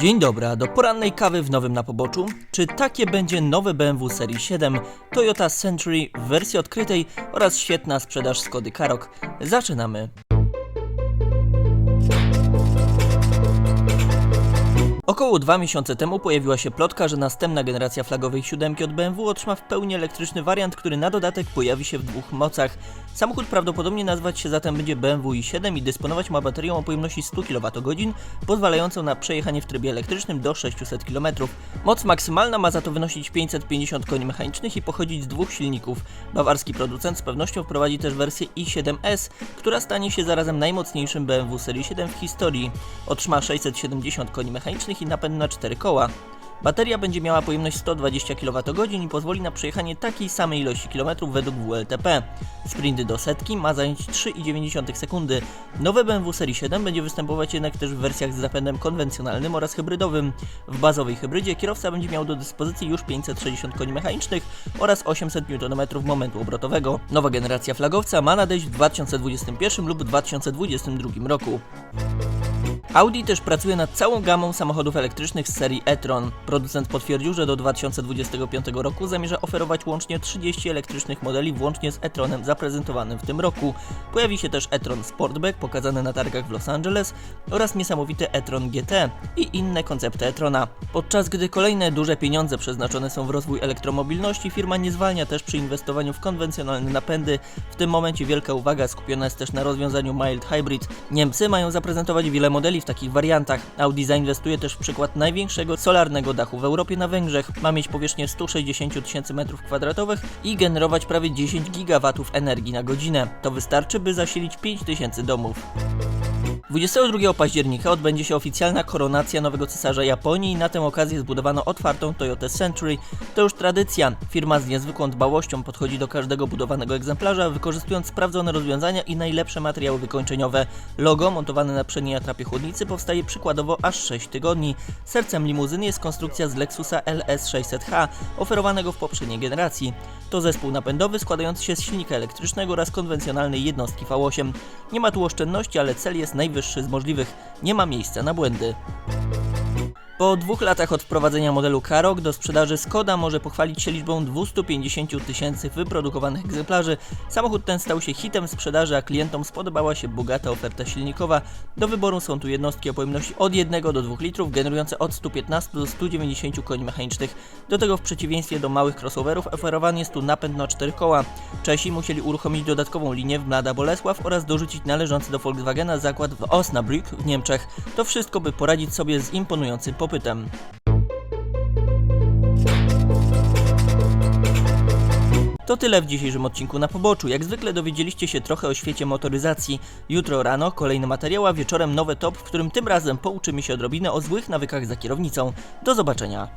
Dzień dobry, do porannej kawy w nowym na poboczu. Czy takie będzie nowe BMW serii 7, Toyota Century w wersji odkrytej oraz świetna sprzedaż Skody Karoq? Zaczynamy. Około dwa miesiące temu pojawiła się plotka, że następna generacja flagowej siódemki od BMW otrzyma w pełni elektryczny wariant, który na dodatek pojawi się w dwóch mocach. Samochód prawdopodobnie nazwać się zatem będzie BMW i7 i dysponować ma baterią o pojemności 100 kWh, pozwalającą na przejechanie w trybie elektrycznym do 600 km. Moc maksymalna ma za to wynosić 550 koni mechanicznych i pochodzić z dwóch silników. Bawarski producent z pewnością wprowadzi też wersję i7S, która stanie się zarazem najmocniejszym BMW serii 7 w historii. Otrzyma 670 koni mechanicznych i napęd na 4 koła. Bateria będzie miała pojemność 120 kWh i pozwoli na przejechanie takiej samej ilości kilometrów według WLTP. Sprint do setki ma zająć 3,9 sekundy. Nowe BMW serii 7 będzie występować jednak też w wersjach z zapędem konwencjonalnym oraz hybrydowym. W bazowej hybrydzie kierowca będzie miał do dyspozycji już 560 koni mechanicznych oraz 800 Nm momentu obrotowego. Nowa generacja flagowca ma nadejść w 2021 lub 2022 roku. Audi też pracuje nad całą gamą samochodów elektrycznych z serii e-tron. Producent potwierdził, że do 2025 roku zamierza oferować łącznie 30 elektrycznych modeli włącznie z e-tronem zaprezentowanym w tym roku. Pojawi się też e-tron Sportback pokazany na targach w Los Angeles oraz niesamowity e-tron GT i inne koncepty e-trona. Podczas gdy kolejne duże pieniądze przeznaczone są w rozwój elektromobilności, firma nie zwalnia też przy inwestowaniu w konwencjonalne napędy. W tym momencie wielka uwaga skupiona jest też na rozwiązaniu mild hybrid. Niemcy mają zaprezentować wiele modeli w takich wariantach. Audi zainwestuje też w przykład największego solarnego dachu w Europie na Węgrzech. Ma mieć powierzchnię 160 tysięcy m2 i generować prawie 10 gigawatów energii na godzinę. To wystarczy, by zasilić 5000 domów. 22 października odbędzie się oficjalna koronacja nowego cesarza Japonii i na tę okazję zbudowano otwartą Toyota Century. To już tradycja. Firma z niezwykłą dbałością podchodzi do każdego budowanego egzemplarza, wykorzystując sprawdzone rozwiązania i najlepsze materiały wykończeniowe. Logo montowane na przedniej atrapie chłodnicy powstaje przykładowo aż 6 tygodni. Sercem limuzyny jest konstrukcja z Lexusa LS600H, oferowanego w poprzedniej generacji. To zespół napędowy składający się z silnika elektrycznego oraz konwencjonalnej jednostki V8. Nie ma tu oszczędności, ale cel jest najwyższy z możliwych. Nie ma miejsca na błędy. Po dwóch latach od wprowadzenia modelu Karoq do sprzedaży Skoda może pochwalić się liczbą 250 tysięcy wyprodukowanych egzemplarzy. Samochód ten stał się hitem sprzedaży, a klientom spodobała się bogata oferta silnikowa. Do wyboru są tu jednostki o pojemności od 1 do 2 litrów, generujące od 115 do 190 koni mechanicznych. Do tego w przeciwieństwie do małych crossoverów oferowany jest tu napęd na 4 koła. Czesi musieli uruchomić dodatkową linię w Mlada Bolesław oraz dorzucić należący do Volkswagena zakład w Osnabrück w Niemczech. To wszystko by poradzić sobie z imponującym popytem. To tyle w dzisiejszym odcinku na poboczu. Jak zwykle dowiedzieliście się trochę o świecie motoryzacji. Jutro rano kolejny materiał, a wieczorem nowy top, w którym tym razem pouczymy się odrobinę o złych nawykach za kierownicą. Do zobaczenia.